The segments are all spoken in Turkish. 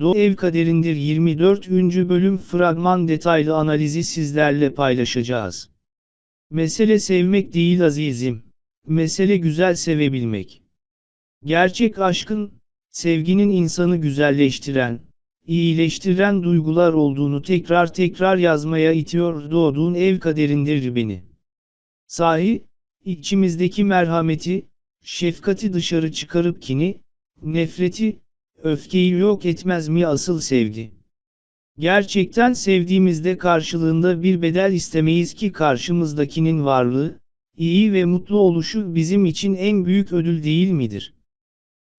Doğu Ev Kaderindir 24. bölüm fragman detaylı analizi sizlerle paylaşacağız. Mesele sevmek değil azizim. Mesele güzel sevebilmek. Gerçek aşkın, sevginin insanı güzelleştiren, iyileştiren duygular olduğunu tekrar tekrar yazmaya itiyor doğduğun ev kaderindir beni. Sahi, içimizdeki merhameti, şefkati dışarı çıkarıp kini, nefreti, öfkeyi yok etmez mi asıl sevgi? Gerçekten sevdiğimizde karşılığında bir bedel istemeyiz ki karşımızdakinin varlığı, iyi ve mutlu oluşu bizim için en büyük ödül değil midir?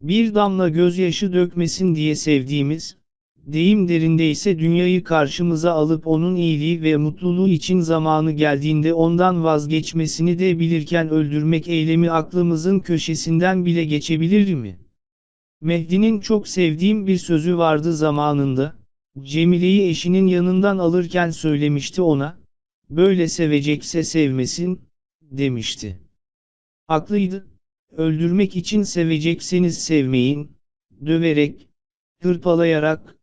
Bir damla gözyaşı dökmesin diye sevdiğimiz, deyim derindeyse dünyayı karşımıza alıp onun iyiliği ve mutluluğu için zamanı geldiğinde ondan vazgeçmesini de bilirken öldürmek eylemi aklımızın köşesinden bile geçebilir mi? Mehdi'nin çok sevdiğim bir sözü vardı zamanında, Cemile'yi eşinin yanından alırken söylemişti ona, böyle sevecekse sevmesin, demişti. Haklıydı, öldürmek için sevecekseniz sevmeyin, döverek, hırpalayarak,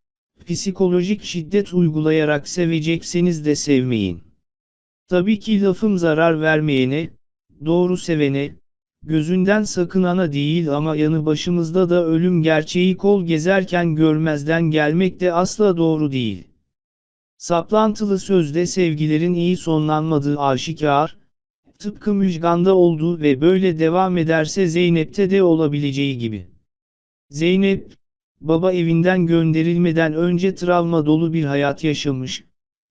psikolojik şiddet uygulayarak sevecekseniz de sevmeyin. Tabii ki lafım zarar vermeyene, doğru sevene, gözünden sakınana değil ama yanı başımızda da ölüm gerçeği kol gezerken görmezden gelmek de asla doğru değil. Saplantılı sözde sevgilerin iyi sonlanmadığı aşikar, tıpkı müjganda olduğu ve böyle devam ederse Zeynep'te de olabileceği gibi. Zeynep, baba evinden gönderilmeden önce travma dolu bir hayat yaşamış,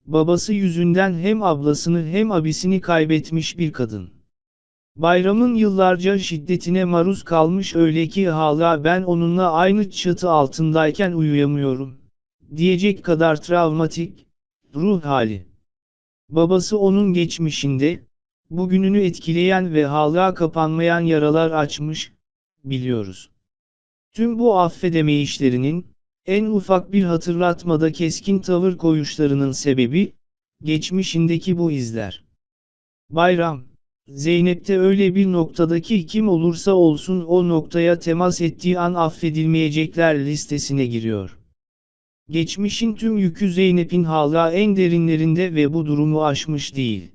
babası yüzünden hem ablasını hem abisini kaybetmiş bir kadın. Bayramın yıllarca şiddetine maruz kalmış öyle ki hala ben onunla aynı çatı altındayken uyuyamıyorum. Diyecek kadar travmatik, ruh hali. Babası onun geçmişinde, bugününü etkileyen ve hala kapanmayan yaralar açmış, biliyoruz. Tüm bu affedemeyişlerinin, en ufak bir hatırlatmada keskin tavır koyuşlarının sebebi, geçmişindeki bu izler. Bayram Zeynep'te öyle bir noktadaki kim olursa olsun o noktaya temas ettiği an affedilmeyecekler listesine giriyor. Geçmişin tüm yükü Zeynep'in hala en derinlerinde ve bu durumu aşmış değil.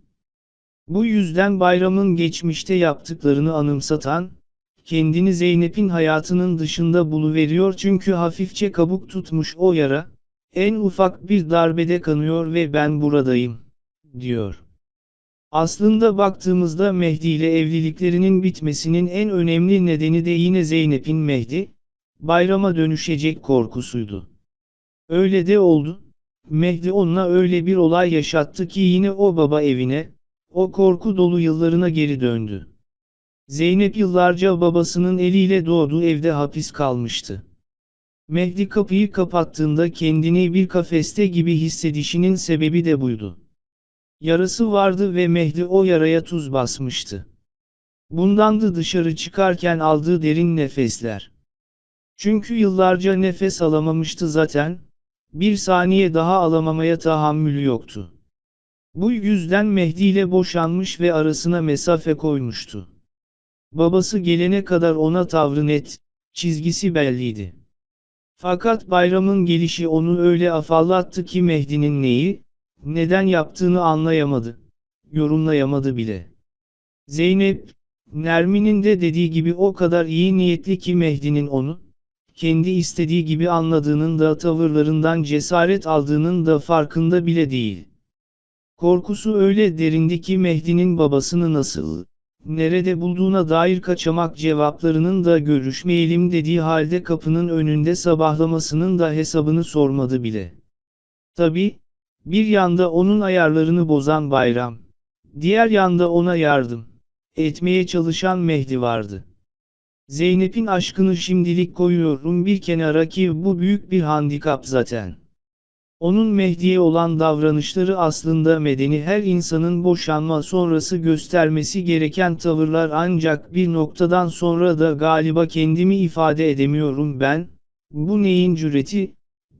Bu yüzden bayramın geçmişte yaptıklarını anımsatan, kendini Zeynep'in hayatının dışında buluveriyor çünkü hafifçe kabuk tutmuş o yara, en ufak bir darbede kanıyor ve ben buradayım, diyor. Aslında baktığımızda Mehdi ile evliliklerinin bitmesinin en önemli nedeni de yine Zeynep'in Mehdi, bayrama dönüşecek korkusuydu. Öyle de oldu. Mehdi onunla öyle bir olay yaşattı ki yine o baba evine, o korku dolu yıllarına geri döndü. Zeynep yıllarca babasının eliyle doğduğu evde hapis kalmıştı. Mehdi kapıyı kapattığında kendini bir kafeste gibi hissedişinin sebebi de buydu. Yarası vardı ve Mehdi o yaraya tuz basmıştı. Bundandı dışarı çıkarken aldığı derin nefesler. Çünkü yıllarca nefes alamamıştı zaten, bir saniye daha alamamaya tahammülü yoktu. Bu yüzden Mehdi ile boşanmış ve arasına mesafe koymuştu. Babası gelene kadar ona tavrı net, çizgisi belliydi. Fakat bayramın gelişi onu öyle afallattı ki Mehdi'nin neyi, neden yaptığını anlayamadı. Yorumlayamadı bile. Zeynep, Nermin'in de dediği gibi o kadar iyi niyetli ki Mehdi'nin onu, kendi istediği gibi anladığının da tavırlarından cesaret aldığının da farkında bile değil. Korkusu öyle derindi ki Mehdi'nin babasını nasıl, nerede bulduğuna dair kaçamak cevaplarının da görüşmeyelim dediği halde kapının önünde sabahlamasının da hesabını sormadı bile. Tabi, bir yanda onun ayarlarını bozan bayram, diğer yanda ona yardım etmeye çalışan Mehdi vardı. Zeynep'in aşkını şimdilik koyuyorum bir kenara ki bu büyük bir handikap zaten. Onun Mehdi'ye olan davranışları aslında medeni her insanın boşanma sonrası göstermesi gereken tavırlar ancak bir noktadan sonra da galiba kendimi ifade edemiyorum ben, bu neyin cüreti,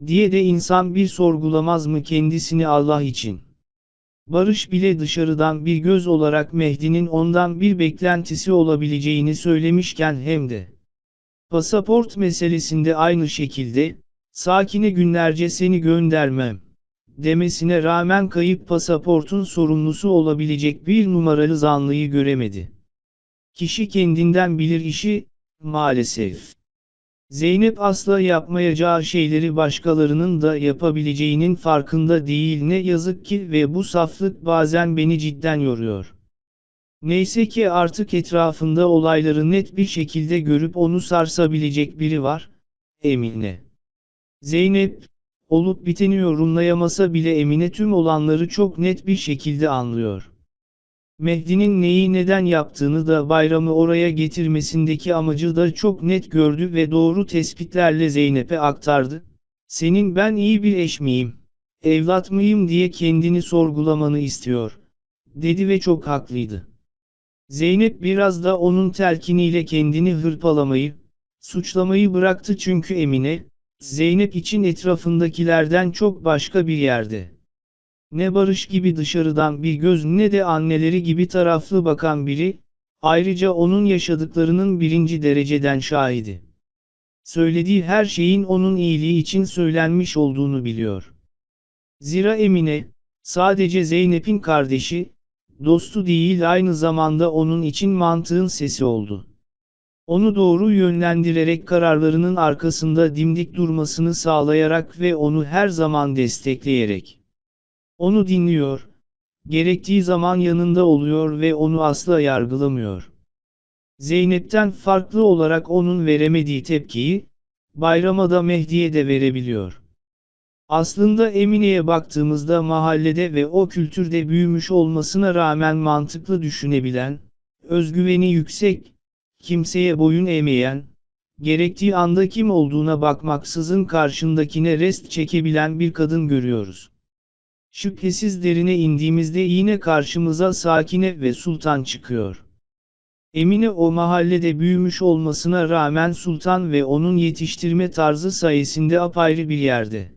diye de insan bir sorgulamaz mı kendisini Allah için. Barış bile dışarıdan bir göz olarak Mehdi'nin ondan bir beklentisi olabileceğini söylemişken hem de pasaport meselesinde aynı şekilde, Sakine günlerce seni göndermem. Demesine rağmen kayıp pasaportun sorumlusu olabilecek bir numaralı zanlıyı göremedi. Kişi kendinden bilir işi, maalesef. Zeynep asla yapmayacağı şeyleri başkalarının da yapabileceğinin farkında değil ne yazık ki ve bu saflık bazen beni cidden yoruyor. Neyse ki artık etrafında olayları net bir şekilde görüp onu sarsabilecek biri var, Emine. Zeynep, olup biteni yorumlayamasa bile Emine tüm olanları çok net bir şekilde anlıyor. Mehdi'nin neyi neden yaptığını da bayramı oraya getirmesindeki amacı da çok net gördü ve doğru tespitlerle Zeynep'e aktardı. Senin ben iyi bir eş miyim, evlat mıyım diye kendini sorgulamanı istiyor, dedi ve çok haklıydı. Zeynep biraz da onun telkiniyle kendini hırpalamayı, suçlamayı bıraktı çünkü Emine, Zeynep için etrafındakilerden çok başka bir yerde. Ne Barış gibi dışarıdan bir göz ne de anneleri gibi taraflı bakan biri, ayrıca onun yaşadıklarının birinci dereceden şahidi. Söylediği her şeyin onun iyiliği için söylenmiş olduğunu biliyor. Zira Emine, sadece Zeynep'in kardeşi, dostu değil aynı zamanda onun için mantığın sesi oldu. Onu doğru yönlendirerek kararlarının arkasında dimdik durmasını sağlayarak ve onu her zaman destekleyerek. Onu dinliyor, gerektiği zaman yanında oluyor ve onu asla yargılamıyor. Zeynep'ten farklı olarak onun veremediği tepkiyi, bayrama da Mehdi'ye de verebiliyor. Aslında Emine'ye baktığımızda mahallede ve o kültürde büyümüş olmasına rağmen mantıklı düşünebilen, özgüveni yüksek, kimseye boyun eğmeyen, gerektiği anda kim olduğuna bakmaksızın karşındakine rest çekebilen bir kadın görüyoruz. Şüphesiz derine indiğimizde yine karşımıza Sakine ve Sultan çıkıyor. Emine o mahallede büyümüş olmasına rağmen Sultan ve onun yetiştirme tarzı sayesinde apayrı bir yerde.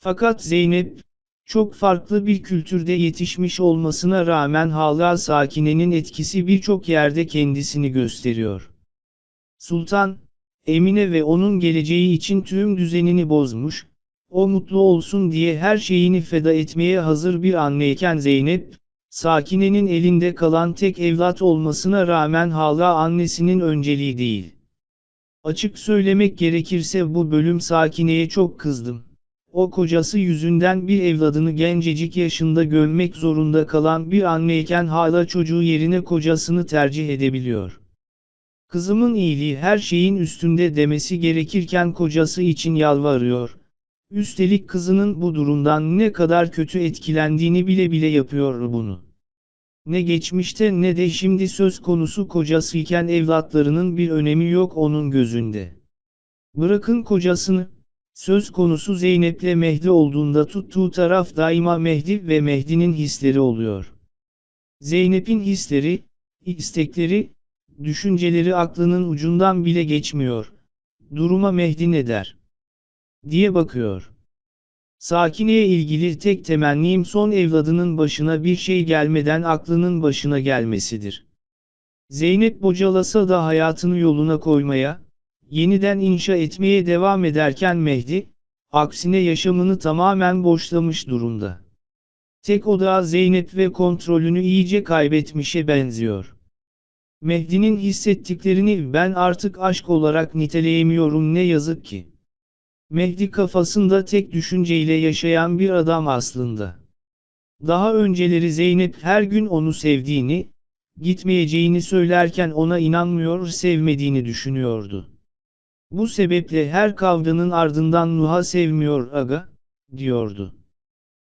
Fakat Zeynep, çok farklı bir kültürde yetişmiş olmasına rağmen hala Sakine'nin etkisi birçok yerde kendisini gösteriyor. Sultan, Emine ve onun geleceği için tüm düzenini bozmuş, o mutlu olsun diye her şeyini feda etmeye hazır bir anneyken Zeynep, Sakine'nin elinde kalan tek evlat olmasına rağmen hala annesinin önceliği değil. Açık söylemek gerekirse bu bölüm Sakine'ye çok kızdım. O kocası yüzünden bir evladını gencecik yaşında gömmek zorunda kalan bir anneyken hala çocuğu yerine kocasını tercih edebiliyor. Kızımın iyiliği her şeyin üstünde demesi gerekirken kocası için yalvarıyor. Üstelik kızının bu durumdan ne kadar kötü etkilendiğini bile bile yapıyor bunu. Ne geçmişte ne de şimdi söz konusu kocasıyken evlatlarının bir önemi yok onun gözünde. Bırakın kocasını, söz konusu Zeynep'le Mehdi olduğunda tuttuğu taraf daima Mehdi ve Mehdi'nin hisleri oluyor. Zeynep'in hisleri, istekleri, düşünceleri aklının ucundan bile geçmiyor. Duruma Mehdi ne der? Diye bakıyor. Sakine'ye ilgili tek temennim son evladının başına bir şey gelmeden aklının başına gelmesidir. Zeynep bocalasa da hayatını yoluna koymaya, yeniden inşa etmeye devam ederken Mehdi, aksine yaşamını tamamen boşlamış durumda. Tek odağı Zeynep ve kontrolünü iyice kaybetmişe benziyor. Mehdi'nin hissettiklerini ben artık aşk olarak niteleyemiyorum ne yazık ki. Mehdi kafasında tek düşünceyle yaşayan bir adam aslında. Daha önceleri Zeynep her gün onu sevdiğini, gitmeyeceğini söylerken ona inanmıyor sevmediğini düşünüyordu. Bu sebeple her kavganın ardından Nuh'a sevmiyor aga, diyordu.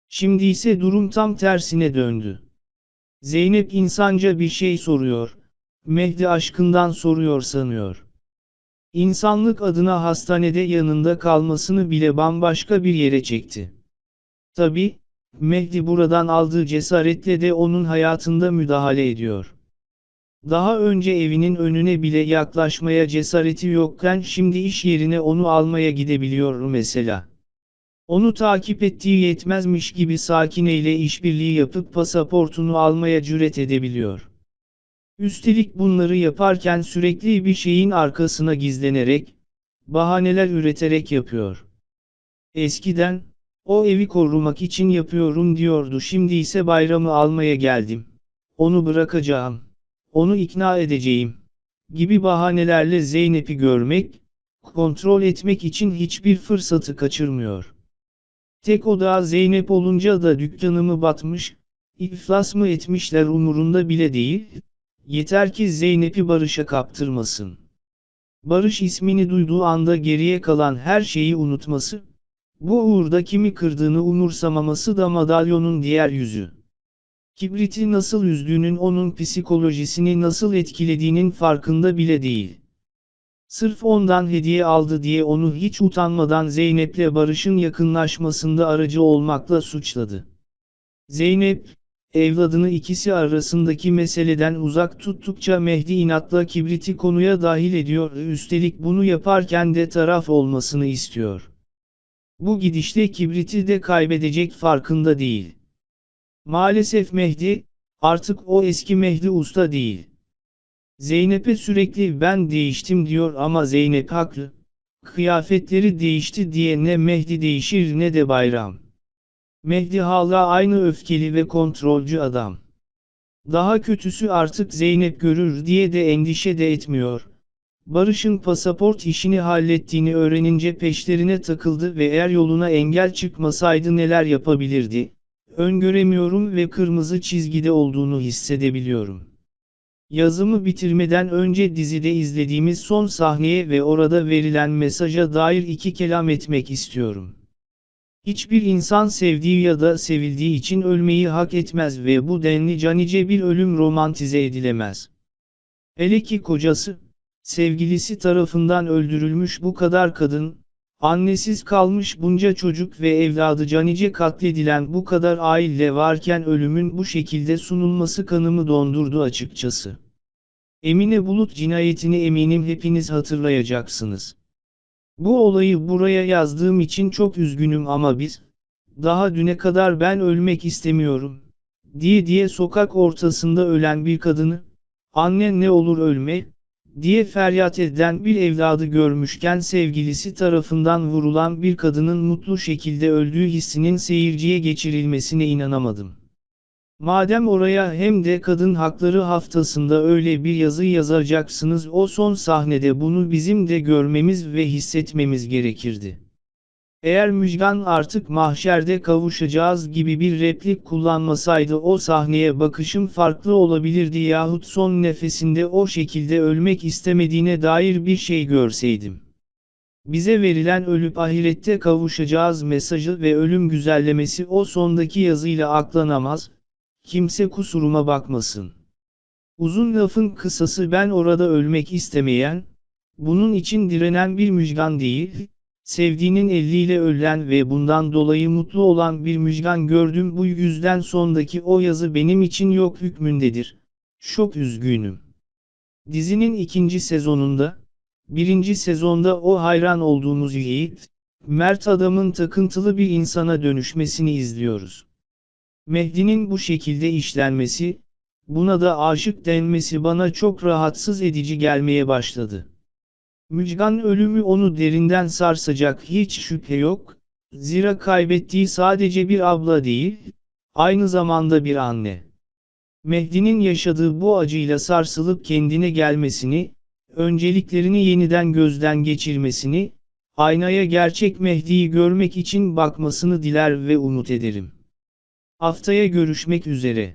Şimdi ise durum tam tersine döndü. Zeynep insanca bir şey soruyor, Mehdi aşkından soruyor sanıyor. İnsanlık adına hastanede yanında kalmasını bile bambaşka bir yere çekti. Tabi, Mehdi buradan aldığı cesaretle de onun hayatında müdahale ediyor. Daha önce evinin önüne bile yaklaşmaya cesareti yokken şimdi iş yerine onu almaya gidebiliyor mesela. Onu takip ettiği yetmezmiş gibi Sakine işbirliği yapıp pasaportunu almaya cüret edebiliyor. Üstelik bunları yaparken sürekli bir şeyin arkasına gizlenerek, bahaneler üreterek yapıyor. Eskiden, o evi korumak için yapıyorum diyordu şimdi ise bayramı almaya geldim. Onu bırakacağım. Onu ikna edeceğim. Gibi bahanelerle Zeynep'i görmek, kontrol etmek için hiçbir fırsatı kaçırmıyor. Tek odağı Zeynep olunca da dükkanımı batmış, iflas mı etmişler umurunda bile değil, yeter ki Zeynep'i Barış'a kaptırmasın. Barış ismini duyduğu anda geriye kalan her şeyi unutması, bu uğurda kimi kırdığını umursamaması da madalyonun diğer yüzü. Kibriti nasıl üzdüğünün onun psikolojisini nasıl etkilediğinin farkında bile değil. Sırf ondan hediye aldı diye onu hiç utanmadan Zeynep'le Barış'ın yakınlaşmasında aracı olmakla suçladı. Zeynep, evladını ikisi arasındaki meseleden uzak tuttukça Mehdi inatla kibriti konuya dahil ediyor üstelik bunu yaparken de taraf olmasını istiyor. Bu gidişte kibriti de kaybedecek farkında değil. Maalesef Mehdi, artık o eski Mehdi usta değil. Zeynep'e sürekli ben değiştim diyor ama Zeynep haklı. Kıyafetleri değişti diye ne Mehdi değişir ne de bayram. Mehdi hala aynı öfkeli ve kontrolcü adam. Daha kötüsü artık Zeynep görür diye de endişe de etmiyor. Barış'ın pasaport işini hallettiğini öğrenince peşlerine takıldı ve eğer yoluna engel çıkmasaydı neler yapabilirdi. Öngöremiyorum ve kırmızı çizgide olduğunu hissedebiliyorum. Yazımı bitirmeden önce dizide izlediğimiz son sahneye ve orada verilen mesaja dair iki kelam etmek istiyorum. Hiçbir insan sevdiği ya da sevildiği için ölmeyi hak etmez ve bu denli canice bir ölüm romantize edilemez. Hele ki kocası, sevgilisi tarafından öldürülmüş bu kadar kadın, annesiz kalmış bunca çocuk ve evladı canice katledilen bu kadar aile varken ölümün bu şekilde sunulması kanımı dondurdu açıkçası. Emine Bulut cinayetini eminim hepiniz hatırlayacaksınız. Bu olayı buraya yazdığım için çok üzgünüm ama biz, daha düne kadar ben ölmek istemiyorum, diye diye sokak ortasında ölen bir kadını, annen ne olur ölme, diye feryat eden bir evladı görmüşken sevgilisi tarafından vurulan bir kadının mutlu şekilde öldüğü hissinin seyirciye geçirilmesine inanamadım. Madem oraya hem de kadın hakları haftasında öyle bir yazı yazacaksınız o son sahnede bunu bizim de görmemiz ve hissetmemiz gerekirdi. Eğer Müjgan artık mahşerde kavuşacağız gibi bir replik kullanmasaydı o sahneye bakışım farklı olabilirdi yahut son nefesinde o şekilde ölmek istemediğine dair bir şey görseydim. Bize verilen ölüp ahirette kavuşacağız mesajı ve ölüm güzellemesi o sondaki yazıyla aklanamaz, kimse kusuruma bakmasın. Uzun lafın kısası ben orada ölmek istemeyen, bunun için direnen bir müjgan değil, Sevdiğinin eliyle ölen ve bundan dolayı mutlu olan bir müjgan gördüm bu yüzden sondaki o yazı benim için yok hükmündedir. Çok üzgünüm. Dizinin ikinci sezonunda, birinci sezonda o hayran olduğumuz Yiğit, Mert adamın takıntılı bir insana dönüşmesini izliyoruz. Mehdi'nin bu şekilde işlenmesi, buna da aşık denmesi bana çok rahatsız edici gelmeye başladı. Müjgan ölümü onu derinden sarsacak hiç şüphe yok, zira kaybettiği sadece bir abla değil, aynı zamanda bir anne. Mehdi'nin yaşadığı bu acıyla sarsılıp kendine gelmesini, önceliklerini yeniden gözden geçirmesini, aynaya gerçek Mehdi'yi görmek için bakmasını diler ve umut ederim. Haftaya görüşmek üzere.